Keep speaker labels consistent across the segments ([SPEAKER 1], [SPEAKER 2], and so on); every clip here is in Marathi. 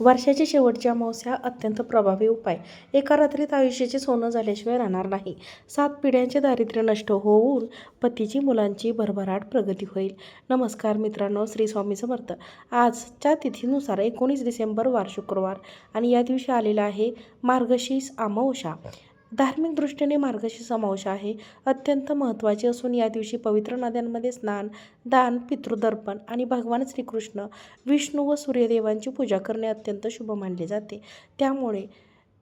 [SPEAKER 1] वर्षाच्या शेवटच्या मावस्या अत्यंत प्रभावी उपाय. एका रात्रीत आयुष्याचे सोनं झाल्याशिवाय राहणार नाही. सात पिढ्यांचे दारिद्र्य नष्ट होऊन पतीची मुलांची भरभराट प्रगती होईल. नमस्कार मित्रांनो श्री स्वामी समर्थ. आजच्या तिथीनुसार एकोणीस डिसेंबर वार शुक्रवार आणि या दिवशी आलेला आहे मार्गशीर्ष अमावस्या. धार्मिक दृष्टीने मार्गशीर्ष समावेश आहे. अत्यंत महत्त्वाची असून या दिवशी पवित्र नद्यांमध्ये स्नान दान पितृदर्पण आणि भगवान श्रीकृष्ण विष्णू व सूर्यदेवांची पूजा करणे अत्यंत शुभ मानले जाते. त्यामुळे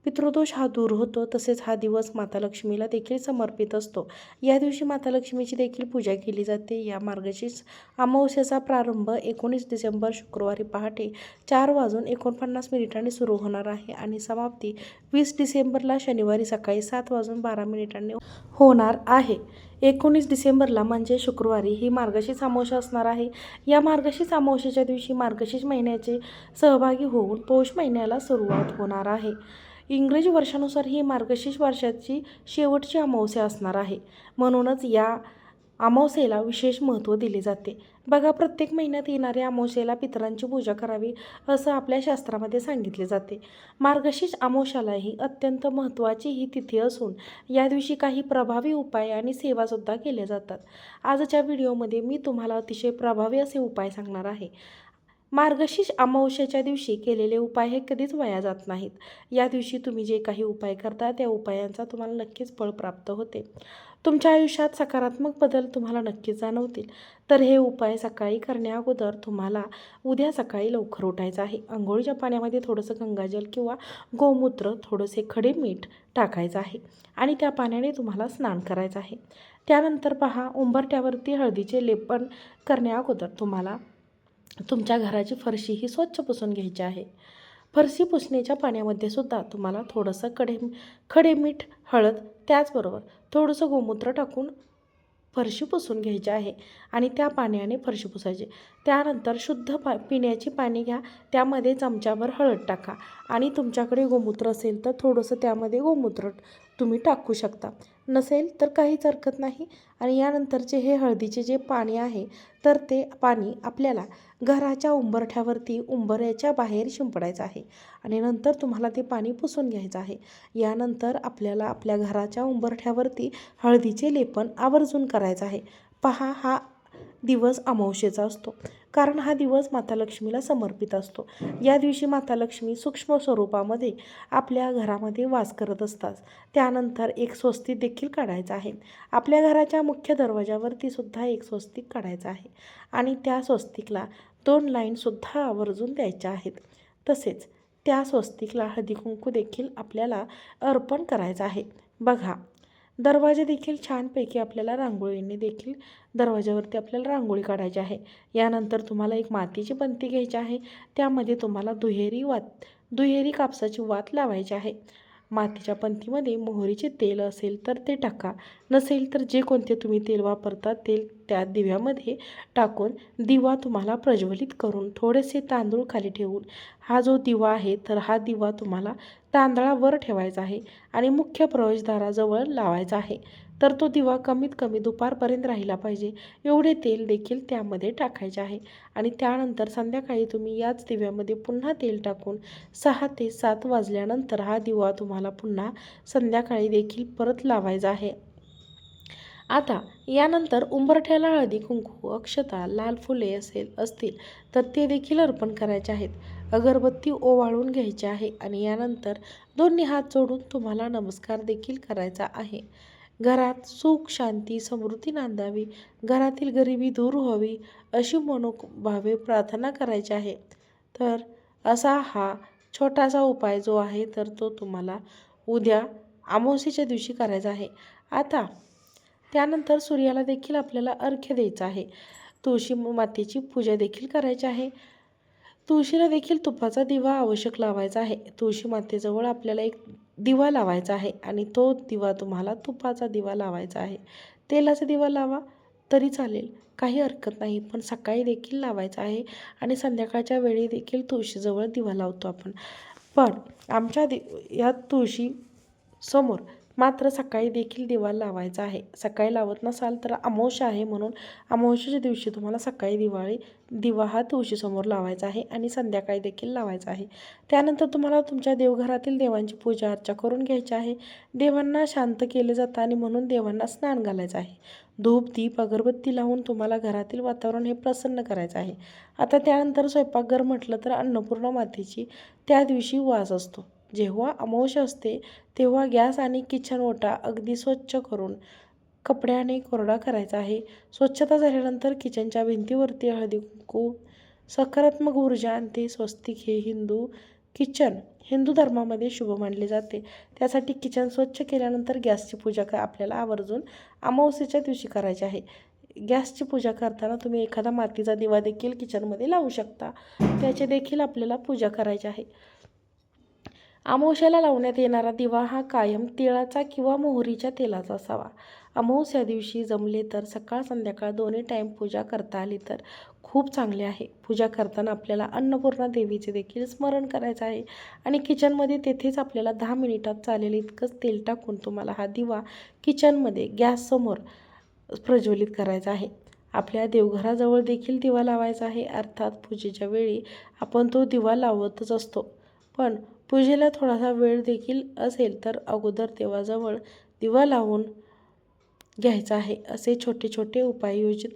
[SPEAKER 1] पितृदोष हा दूर होतो तसेच हा दिवस माता लक्ष्मीला देखील समर्पित असतो. या दिवशी माता लक्ष्मीची देखील पूजा केली जाते. या मार्गशीर्ष अमावस्येचा प्रारंभ एकोणीस डिसेंबर शुक्रवारी पहाटे चार वाजून एकोणपन्नास मिनिटांनी सुरू होणार आहे आणि समाप्ती वीस डिसेंबरला शनिवारी सकाळी सात वाजून बारा मिनिटांनी होणार आहे. एकोणीस डिसेंबरला म्हणजे शुक्रवारी ही मार्गशीर्ष अमावस्या असणार आहे. या मार्गशीर्ष अमावस्येच्या दिवशी मार्गशीर्ष महिन्याचे सहभागी होऊन पौष महिन्याला सुरुवात होणार आहे. इंग्रजी वर्षानुसार ही मार्गशीर्ष वर्षाची शेवटची अमावस्या असणार आहे. म्हणूनच या अमावस्येला विशेष महत्त्व दिले जाते. बघा प्रत्येक महिन्यात येणाऱ्या अमावस्येला पितरांची पूजा करावी असं आपल्या शास्त्रामध्ये सांगितले जाते. मार्गशीर्ष अमावस्याला ही अत्यंत महत्त्वाची ही तिथी असून या दिवशी काही प्रभावी उपाय आणि सेवासुद्धा केल्या जातात. आजच्या व्हिडिओमध्ये मी तुम्हाला अतिशय प्रभावी असे उपाय सांगणार आहे. मार्गशीर्ष अमावस्याच्या दिवशी केलेले उपाय हे कधीच वाया जात नाहीत. या दिवशी तुम्ही जे काही उपाय करता त्या उपायांचा तुम्हाला नक्कीच फळ प्राप्त होते. तुमच्या आयुष्यात सकारात्मक बदल तुम्हाला नक्कीच जाणवतील. तर हे उपाय सकाळी करण्याअगोदर तुम्हाला उद्या सकाळी लवकर उठायचं आहे. आंघोळीच्या पाण्यामध्ये थोडंसं गंगाजल किंवा गोमूत्र थोडंसे खडे मीठ टाकायचं आहे आणि त्या पाण्याने तुम्हाला स्नान करायचं आहे. त्यानंतर पहा उंबरट्यावरती हळदीचे लेपन करण्याअगोदर तुम्हाला तुमच्या घराची फरशी ही स्वच्छ पुसून घ्यायची आहे. फरशी पुसण्याच्या पाण्यामध्ये सुद्धा तुम्हाला थोडंसं कडे खडे मीठ हळद त्याचबरोबर थोडंसं गोमूत्र टाकून फरशी पुसून घ्यायची आहे आणि त्या पाण्याने फरशी पुसायची. त्यानंतर शुद्ध पा पिण्याची पाणी घ्या. त्यामध्ये चमच्याभर हळद टाका. आणि तुमच्याकडे गोमूत्र असेल तर थोडंसं त्यामध्ये गोमूत्र तुम्ही टाकू शकता. नसेल तर काहीच हरकत नाही. आणि यानंतरचे हे हळदीचे जे पाणी आहे तर ते पाणी आपल्याला घराच्या उंबरठ्यावरती उंबऱ्याच्या बाहेर शिंपडायचं आहे. आणि नंतर तुम्हाला ते पाणी पुसून घ्यायचं आहे. यानंतर आपल्याला आपल्या घराच्या उंबरठ्यावरती हळदीचे लेपन आवर्जून करायचं आहे. पहा हा दिवस अमावशेचा असतो. कारण हा दिवस माता लक्ष्मीला समर्पित असतो. या दिवशी माता लक्ष्मी सूक्ष्म स्वरूपामध्ये आपल्या घरामध्ये वास करत असतात. त्यानंतर एक स्वस्तिक देखील काढायचं आहे. आपल्या घराच्या मुख्य दरवाजावरती सुद्धा एक स्वस्तिक काढायचं आहे. आणि त्या स्वस्तिकला दोन लाईनसुद्धा आवर्जून द्यायच्या आहेत. तसेच त्या स्वस्तिकला हळदी कुंकू देखील आपल्याला अर्पण करायचं आहे. बघा दरवाजे देखील छानपैकी आपल्याला रांगोळीने देखील दरवाज्यावरती आपल्याला रांगोळी काढायची आहे. यानंतर तुम्हाला एक मातीची पंती घ्यायची आहे. त्यामध्ये तुम्हाला दुहेरी वात दुहेरी कापसाची वात लावायची आहे. मातीच्या पंथीमध्ये मोहरीचे तेल असेल तर ते टाका. नसेल तर जे कोणते तुम्ही तेल वापरता तेल त्या दिव्यामध्ये टाकून दिवा तुम्हाला प्रज्वलित करून थोडेसे तांदूळ खाली ठेवून हा जो दिवा आहे तर हा दिवा तुम्हाला तांदळावर ठेवायचा आहे आणि मुख्य प्रवेशद्वाराजवळ लावायचा आहे. तर तो दिवा कमीत कमी दुपारपर्यंत राहिला पाहिजे. एवढे तेल देखील त्यामध्ये टाकायचे आहे. आणि त्यानंतर संध्याकाळी तुम्ही याच दिव्यामध्ये पुन्हा तेल टाकून सहा ते सात वाजल्यानंतर हा दिवा तुम्हाला पुन्हा संध्याकाळी देखील परत लावायचा आहे. आता यानंतर उंबरठ्याला हळदी कुंकू अक्षता लाल फुले असेल असतील तर ते देखील अर्पण करायचे आहेत. अगरबत्ती ओवाळून घ्यायची आहे आणि यानंतर दोन्ही हात जोडून तुम्हाला नमस्कार देखील करायचा आहे. घरात सुख शांती समृद्धी नांदावी घरातील गरिबी दूर व्हावी अशी मनोभावे प्रार्थना करायची आहे. तर असा हा छोटासा उपाय जो आहे तर तो तुम्हाला उद्या अमावस्येच्या दिवशी करायचा आहे. आता त्यानंतर सूर्याला देखील आपल्याला अर्घ्य द्यायचं आहे. तुळशी मातेची पूजा देखील करायची आहे. तुळशीला देखील तुपाचा दिवा आवश्यक लावायचा आहे. तुळशी मातेजवळ आपल्याला एक दिवा लावायचा आहे आणि तो दिवा तुम्हाला तुपाचा दिवा लावायचा आहे. तेलाचा दिवा लावा तरी चालेल. काही हरकत नाही पण सकाळी देखील लावायचा आहे आणि संध्याकाळच्या वेळी देखील तुळशीजवळ दिवा लावतो आपण. पण आमच्या दि या तुळशी समोर मात्र सकाळी देखील दिवा लावायचा आहे. सकाळी लावत नसाल तर अमावश्या आहे म्हणून अमावश्याच्या दिवशी तुम्हाला सकाळी दिवाळी दिवा हा तुळशीसमोर लावायचा आहे आणि संध्याकाळी देखील लावायचा आहे. त्यानंतर तुम्हाला तुमच्या देवघरातील देवांची पूजा अर्चा करून घ्यायची आहे. देवांना शांत केले जातं आणि म्हणून देवांना स्नान घालायचं आहे. धूप दीप अगरबत्ती लावून तुम्हाला घरातील वातावरण हे प्रसन्न करायचं आहे. आता त्यानंतर स्वयंपाकघर म्हटलं तर अन्नपूर्णा मातेची त्या दिवशी वास असतो. जेव्हा अमावस्या असते तेव्हा गॅस आणि किचन ओटा अगदी स्वच्छ करून कपड्याने कोरडा करायचा आहे. स्वच्छता झाल्यानंतर किचनच्या भिंतीवरती हळदी कुंकू सकारात्मक ऊर्जा आणते स्वस्तिक हे हिंदू किचन हिंदू धर्मामध्ये शुभ मानले जाते. त्यासाठी किचन स्वच्छ केल्यानंतर गॅसची पूजा का आपल्याला आवर्जून अमावस्येच्या दिवशी करायची आहे. गॅसची पूजा करताना तुम्ही एखादा मातीचा दिवा देखील किचनमध्ये लावू शकता. त्याचे देखील आपल्याला पूजा करायची आहे. अमावस्याला लावण्यात येणारा दिवा हा कायम तिळाचा किंवा मोहरीच्या तेलाचा असावा. अमावस्या दिवशी जमले तर सकाळ संध्याकाळ दोन्ही टाईम पूजा करता आली तर खूप चांगले आहे. पूजा करताना आपल्याला अन्नपूर्णा देवीचे देखील स्मरण करायचं आहे आणि किचनमध्ये तेथेच आपल्याला दहा मिनिटात चालेल इतकंच तेल टाकून तुम्हाला हा दिवा किचनमध्ये गॅससमोर प्रज्वलित करायचा आहे. आपल्या देवघराजवळ देखील दिवा लावायचा आहे. अर्थात पूजेच्या वेळी आपण तो दिवा लावतच असतो. पण पूजेला थोडासा वेळ देखील असेल तर अगोदर देवाजवळ दिवा लावून घ्यायचा आहे असे छोटे छोटे उपाय योजित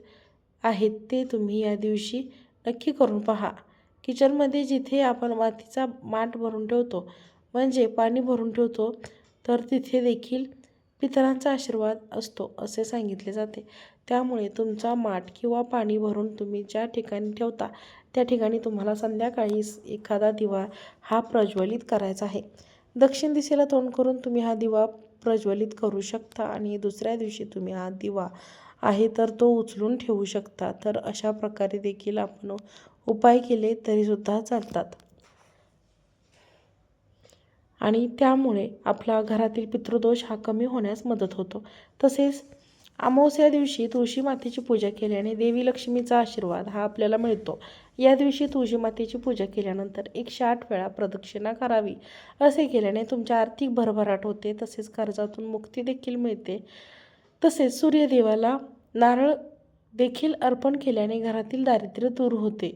[SPEAKER 1] आहेत ते तुम्ही या दिवशी नक्की करून पहा. किचनमध्ये जिथे आपण मातीचा माठ भरून ठेवतो म्हणजे पाणी भरून ठेवतो तर तिथे देखील पितरांचा आशीर्वाद असतो असे सांगितले जाते. त्यामुळे तुमचा माठ किंवा पाणी भरून तुम्ही ज्या ठिकाणी ठेवता त्या ठिकाणी तुम्हाला संध्याकाळी एखादा दिवा हा प्रज्वलित करायचा आहे. दक्षिण दिशेला तोंड करून तुम्ही हा दिवा प्रज्वलित करू शकता आणि दुसऱ्या दिवशी तुम्ही हा दिवा आहे तर तो उचलून ठेवू शकता. तर अशा प्रकारे देखील आपण उपाय केले तरीसुद्धा चालतात. आणि त्यामुळे आपला घरातील पितृदोष हा कमी होण्यास मदत होतो. तसेच अमावस्या दिवशी तुळशी मातेची पूजा केल्याने देवी लक्ष्मीचा आशीर्वाद हा आपल्याला मिळतो. या दिवशी तुळशी मातेची पूजा केल्यानंतर एकशे आठ वेळा प्रदक्षिणा करावी असे केल्याने तुमच्या आर्थिक भरभराट होते तसेच कर्जातून मुक्ती देखील मिळते. तसेच सूर्यदेवाला नारळ देखील अर्पण केल्याने घरातील दारिद्र्य दूर होते.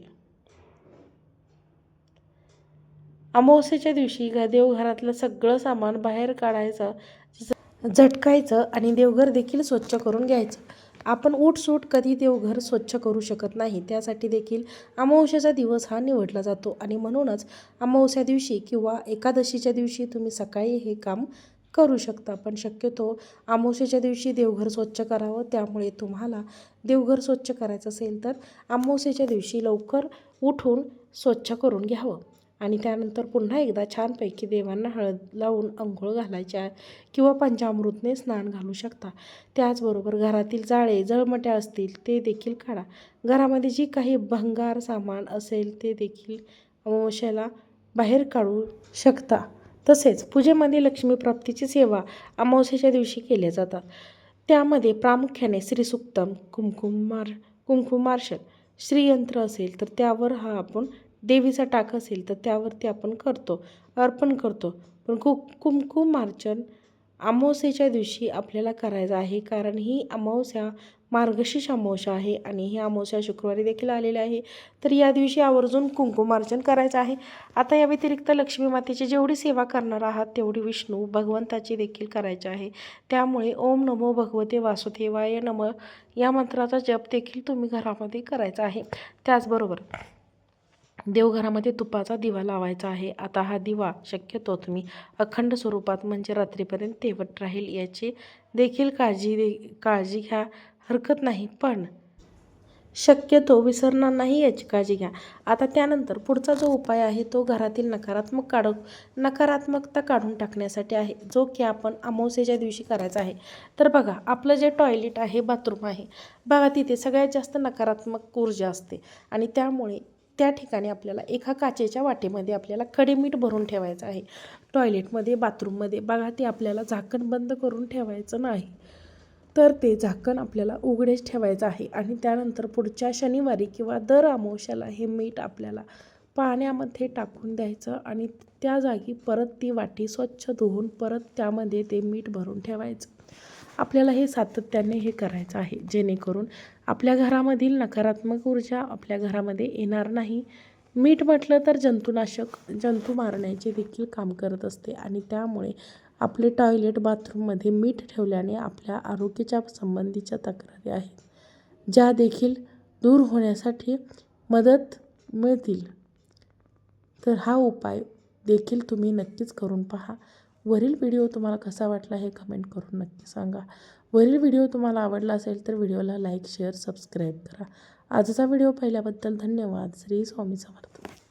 [SPEAKER 1] अमावस्येच्या दिवशी घ देवघरातलं सगळं सामान बाहेर काढायचं झटकायचं आणि देवघर देखील स्वच्छ करून घ्यायचं. आपण उठसूट कधी देवघर स्वच्छ करू शकत नाही त्यासाठी देखील अमावस्याचा दिवस हा निवडला जातो. आणि म्हणूनच अमावस्या दिवशी किंवा एकादशीच्या दिवशी तुम्ही सकाळी हे काम करू शकता. पण शक्यतो अमावस्याच्या दिवशी देवघर स्वच्छ करावं त्यामुळे तुम्हाला देवघर स्वच्छ करायचं असेल तर अमावस्येच्या दिवशी लवकर उठून स्वच्छ करून घ्यावं. आणि त्यानंतर पुन्हा एकदा छानपैकी देवांना हळद लावून अंघोळ घालायच्या किंवा पंचामृतने स्नान घालू शकता. त्याचबरोबर घरातील जाळे जळमट्या असतील ते देखील काढा. घरामध्ये जी काही भंगार सामान असेल ते देखील अमावश्याला बाहेर काढू शकता. तसेच पूजेमध्ये लक्ष्मी प्राप्तीची सेवा अमावस्येच्या दिवशी केल्या जातात. त्यामध्ये प्रामुख्याने श्रीसुक्तम कुमकुमार कुंकुमार्शन श्रीयंत्र असेल तर त्यावर हा आपण देवीचा टाक असेल तर त्यावरती आपण करतो अर्पण करतो. पण कु कुंकुमार्चन अमावस्येच्या दिवशी आपल्याला करायचं आहे कारण ही अमावस्या मार्गशीर्ष अमावस्या आहे आणि ही अमावस्या शुक्रवारी देखील आलेली आहे. तर या दिवशी आवर्जून कुंकुमार्चन करायचं आहे. आता या व्यतिरिक्त लक्ष्मी मातेची जेवढी सेवा करणार आहात तेवढी विष्णू भगवंताची देखील करायची आहे. त्यामुळे ओम नमो भगवते वासुदेवाय नम या मंत्राचा जप देखील तुम्ही घरामध्ये करायचा आहे. त्याचबरोबर देवघरामध्ये तुपाचा दिवा लावायचा आहे. आता हा दिवा शक्यतो तुम्ही अखंड स्वरूपात म्हणजे रात्रीपर्यंत तेवत राहील याची देखील काळजी दे काळजी घ्या. हरकत नाही पण शक्यतो विसरणार नाही याची काळजी घ्या. आता त्यानंतर पुढचा जो उपाय आहे तो घरातील नकारात्मक काढ नकारात्मकता काढून टाकण्यासाठी आहे जो की आपण अमावस्येच्या दिवशी करायचा आहे. तर बघा आपलं जे टॉयलेट आहे बाथरूम आहे बघा तिथे सगळ्यात जास्त नकारात्मक ऊर्जा असते आणि त्यामुळे त्या ठिकाणी आपल्याला एका काचेच्या वाटेमध्ये आपल्याला खडे मीठ भरून ठेवायचं आहे. टॉयलेटमध्ये बाथरूममध्ये बघा ते आपल्याला झाकण बंद करून ठेवायचं नाही. तर ते झाकण आपल्याला उघडेच ठेवायचं आहे आणि त्यानंतर पुढच्या शनिवारी किंवा दर अमावश्याला हे मीठ आपल्याला पाण्यामध्ये टाकून द्यायचं आणि त्या जागी परत ती वाटी स्वच्छ धुवून परत त्यामध्ये ते मीठ भरून ठेवायचं. आपल्याला हे सातत्याने हे करायचं आहे. जेणेकरून आपल्या घरामधील नकारात्मक ऊर्जा आपल्या घरामध्ये येणार नाही. मीठ म्हटलं तर जंतुनाशक जंतू मारण्याचे देखील काम करत असते आणि त्यामुळे आपले टॉयलेट बाथरूममध्ये मीठ ठेवल्याने आपल्या आरोग्याच्या संबंधीच्या तक्रारी आहेत. ज्या देखील दूर होण्यासाठी मदत मिळतील. तर हा उपाय देखील तुम्ही नक्कीच करून पहा. वरील व्हिडिओ तुम्हाला कसा वाटला हे कमेंट करून नक्की सांगा. वरील व्हिडिओ तुम्हाला आवडला असेल तर व्हिडिओला लाईक शेअर सबस्क्राईब करा. आजचा व्हिडिओ पाहिल्याबद्दल धन्यवाद. श्री स्वामी समर्थ.